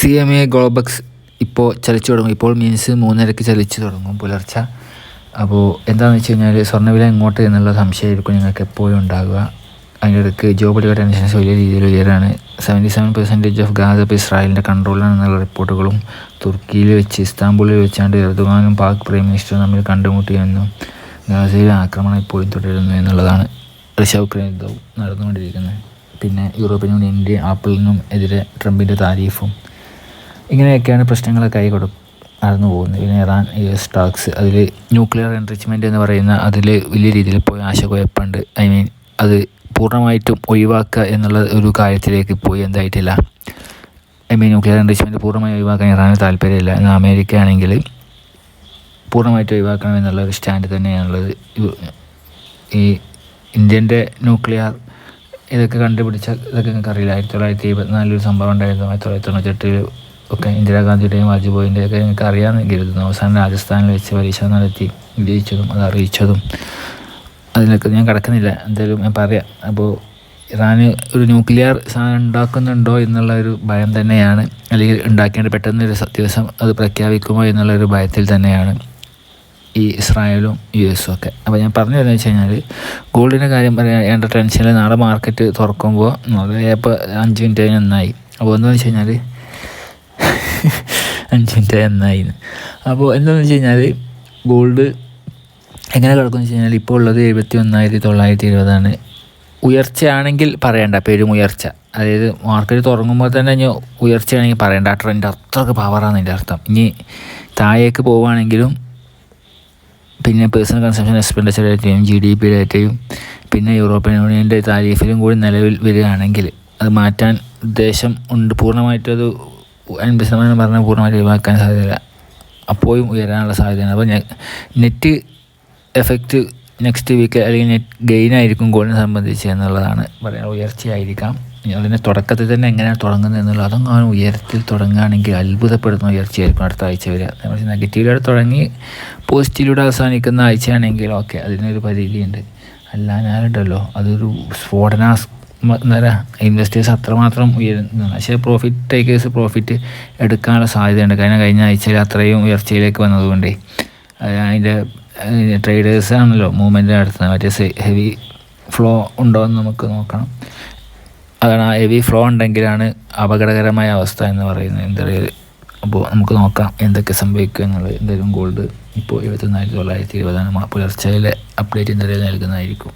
C M A ഗ്ലോബക്സ് ഇപ്പോൾ ചലിച്ചു തുടങ്ങും. ഇപ്പോൾ മീൻസ് മൂന്നരക്ക് ചലിച്ചു തുടങ്ങും പുലർച്ച. അപ്പോൾ എന്താണെന്ന് വെച്ച് കഴിഞ്ഞാൽ സ്വർണവില എങ്ങോട്ട് എന്നുള്ള സംശയമായിരിക്കും നിങ്ങൾക്ക് എപ്പോഴും ഉണ്ടാകുക അതിന്റെ ഇടയ്ക്ക് ജോ ബിയുടെ ടെൻഷൻസ് വലിയ രീതിയിൽ ഉയരാണ്. Seventy seven percentage of Gaza ഇപ്പോൾ ഇസ്രായേലിന്റെ കൺട്രോളിലാണെന്നുള്ള റിപ്പോർട്ടുകളും തുർക്കിയിൽ വെച്ച് ഇസ്താംബൂളിൽ വെച്ചാണ്ട് എർദുഗാനും പാക് പ്രൈം മിനിസ്റ്ററും തമ്മിൽ കണ്ടുമുട്ടിയെന്നും ഗാസയിലെ ആക്രമണം ഇപ്പോഴും തുടരുന്നു എന്നുള്ളതാണ് റഷ്യ ഉക്രൈൻ യുദ്ധവും നടന്നുകൊണ്ടിരിക്കുന്നത്. പിന്നെ യൂറോപ്യൻ യൂണിയന്റെ ആപ്പിളിനും എതിരെ ട്രംപിന്റെ താരീഫും ഇങ്ങനെയൊക്കെയാണ് പ്രശ്നങ്ങൾ കൈ കൊടു നടന്നു പോകുന്നത്. പിന്നെ ഇറാൻ യു എസ് ടാക്സ് അതിൽ ന്യൂക്ലിയർ എൻറിച്ച്മെന്റ് എന്ന് പറയുന്ന അതിൽ വലിയ രീതിയിൽ പോയി ആശയക്കുഴപ്പമുണ്ട് ഐ മീൻ അത് പൂർണമായിട്ടും ഒഴിവാക്കുക എന്നുള്ള ഒരു കാര്യത്തിലേക്ക് പോയി എന്തായിട്ടില്ല. ഐ മീൻ ന്യൂക്ലിയർ എൻറിച്ച്മെന്റ് പൂർണമായി ഒഴിവാക്കാൻ ഇറാന് താല്പര്യമില്ല. എന്നാൽ അമേരിക്ക ആണെങ്കിൽ പൂർണമായിട്ട് ഒഴിവാക്കണം എന്നുള്ള ഒരു സ്റ്റാൻഡ് തന്നെയാണുള്ളത് ഈ ഇന്ത്യന്റെ ന്യൂക്ലിയർ ഇതൊക്കെ കണ്ടുപിടിച്ച ഇതൊക്കെ നിങ്ങൾക്ക് അറിയില്ല ആയിരത്തി തൊള്ളായിരത്തി ഇരുപത്തിനാലിലൊരു സംഭവം ഉണ്ടായിരുന്നു. ആയിരത്തി തൊള്ളായിരത്തി തൊണ്ണൂറ്റെട്ടിൽ ഒക്കെ ഇന്ദിരാഗാന്ധിയുടെയും വാജ്പേയിന്റെയും ഒക്കെ നിങ്ങൾക്ക് അറിയാമെന്ന് കരുതുന്നു. അവസാനം രാജസ്ഥാനിൽ വെച്ച് പരീക്ഷ നടത്തി വിജയിച്ചതും അത് അറിയിച്ചതും അതിലൊക്കെ ഞാൻ കിടക്കുന്നില്ല. എന്തായാലും ഞാൻ പറയാം. അപ്പോൾ ഇറാന് ഒരു ന്യൂക്ലിയർ സാധനം ഉണ്ടാക്കുന്നുണ്ടോ എന്നുള്ള ഒരു ഭയം തന്നെയാണ്. അല്ലെങ്കിൽ ഉണ്ടാക്കേണ്ട പെട്ടെന്ന് ഒരു ദിവസം അത് പ്രഖ്യാപിക്കുമോ എന്നുള്ള ഒരു ഭയത്തിൽ തന്നെയാണ് ഈ ഇസ്രായേലും യു എസും ഒക്കെ. അപ്പോൾ ഞാൻ പറഞ്ഞു തരുന്നത് വെച്ച് കഴിഞ്ഞാൽ ഗോൾഡിന്റെ കാര്യം പറയേണ്ട ടെൻഷനിൽ നാളെ മാർക്കറ്റ് തുറക്കുമ്പോൾ ഇപ്പോൾ അഞ്ച് മിനിറ്റ് നന്നായി. അപ്പോൾ എന്താണെന്ന് വെച്ച് കഴിഞ്ഞാൽ അഞ്ച് മിനിറ്റ് നന്നായി. അപ്പോൾ എന്താണെന്ന് വെച്ച് കഴിഞ്ഞാൽ ഗോൾഡ് എങ്ങനെ കിടക്കുമെന്ന് വെച്ച് കഴിഞ്ഞാൽ ഇപ്പോൾ ഉള്ളത് എഴുപത്തി ഒന്നായിരത്തി തൊള്ളായിരത്തി ഇരുപതാണ് ഉയർച്ചയാണെങ്കിൽ പറയണ്ട പെരും ഉയർച്ച. അതായത് മാർക്കറ്റ് തുടങ്ങുമ്പോൾ തന്നെ ഇനി ഉയർച്ചയാണെങ്കിൽ പറയണ്ട. ആ ട്രെൻഡ് അത്രയ്ക്ക് പവറാണ് എന്റെ അർത്ഥം. ഇനി താഴേക്ക് പോവുകയാണെങ്കിലും പിന്നെ പേഴ്സണൽ കൺസംഷൻ എക്സ്പെൻഡിച്ചർ ഡേറ്റയും ജി ഡി പി ഡേറ്റയും പിന്നെ യൂറോപ്യൻ യൂണിയന്റെ താരീഫിലും കൂടി നിലവിൽ വരികയാണെങ്കിൽ അത് മാറ്റാൻ ഉദ്ദേശം ഉണ്ട്. പൂർണമായിട്ടത് അൻപത് ശതമാനം പറഞ്ഞാൽ പൂർണമായിട്ട് ഒഴിവാക്കാൻ സാധ്യതയില്ല. അപ്പോഴും ഉയരാനുള്ള സാധ്യതയാണ്. അപ്പോൾ നെറ്റ് എഫക്റ്റ് നെക്സ്റ്റ് വീക്ക് അല്ലെങ്കിൽ നെറ്റ് ഗെയിൻ ആയിരിക്കും ഗോളിനെ സംബന്ധിച്ച് എന്നുള്ളതാണ് പറയാൻ ഉയർച്ചയായിരിക്കാം. അതിന്റെ തുടക്കത്തിൽ തന്നെ എങ്ങനെയാണ് തുടങ്ങുന്നത് എന്നുള്ളത് അതൊന്നും ഉയരത്തിൽ തുടങ്ങുകയാണെങ്കിൽ അത്ഭുതപ്പെടുന്ന ഉയർച്ചയായിരിക്കും അടുത്ത ആഴ്ച വരിക. പക്ഷേ നെഗറ്റീവിലൂടെ തുടങ്ങി പോസിറ്റീവിലൂടെ അവസാനിക്കുന്ന ആഴ്ചയാണെങ്കിൽ ഓക്കെ അതിനൊരു പരിധിയുണ്ട്. അല്ലാഞ്ഞാലുണ്ടല്ലോ അതൊരു സ്ഫോടന എന്താ ഇൻവെസ്റ്റേഴ്സ് അത്രമാത്രം ഉയരുന്നു പക്ഷേ പ്രോഫിറ്റ് ടേക്കേഴ്സ് പ്രോഫിറ്റ് എടുക്കാനുള്ള സാധ്യതയുണ്ട്. കാരണം കഴിഞ്ഞ ആഴ്ചയിൽ അത്രയും ഉയർച്ചയിലേക്ക് വന്നതുകൊണ്ട്. അതിന്റെ ട്രേഡേഴ്സ് ആണല്ലോ മൂവ്മെന്റ് നടത്തുന്നത്. മറ്റേ ഹെവി ഫ്ലോ ഉണ്ടോ എന്ന് നമുക്ക് നോക്കണം. അതാണ് ആ ഹെവി ഫ്ലോ ഉണ്ടെങ്കിലാണ് അപകടകരമായ അവസ്ഥ എന്ന് പറയുന്നത്. എന്താ പറയുക അപ്പോൾ നമുക്ക് നോക്കാം എന്തൊക്കെ സംഭവിക്കും എന്നുള്ളത്. എന്തായാലും ഗോൾഡ് ഇപ്പോൾ എഴുപത്തൊന്നായിരത്തി തൊള്ളായിരത്തി ഇരുപതാണ്. പുലർച്ചയിലെ അപ്ഡേറ്റ് എന്തായാലും നൽകുന്നതായിരിക്കും.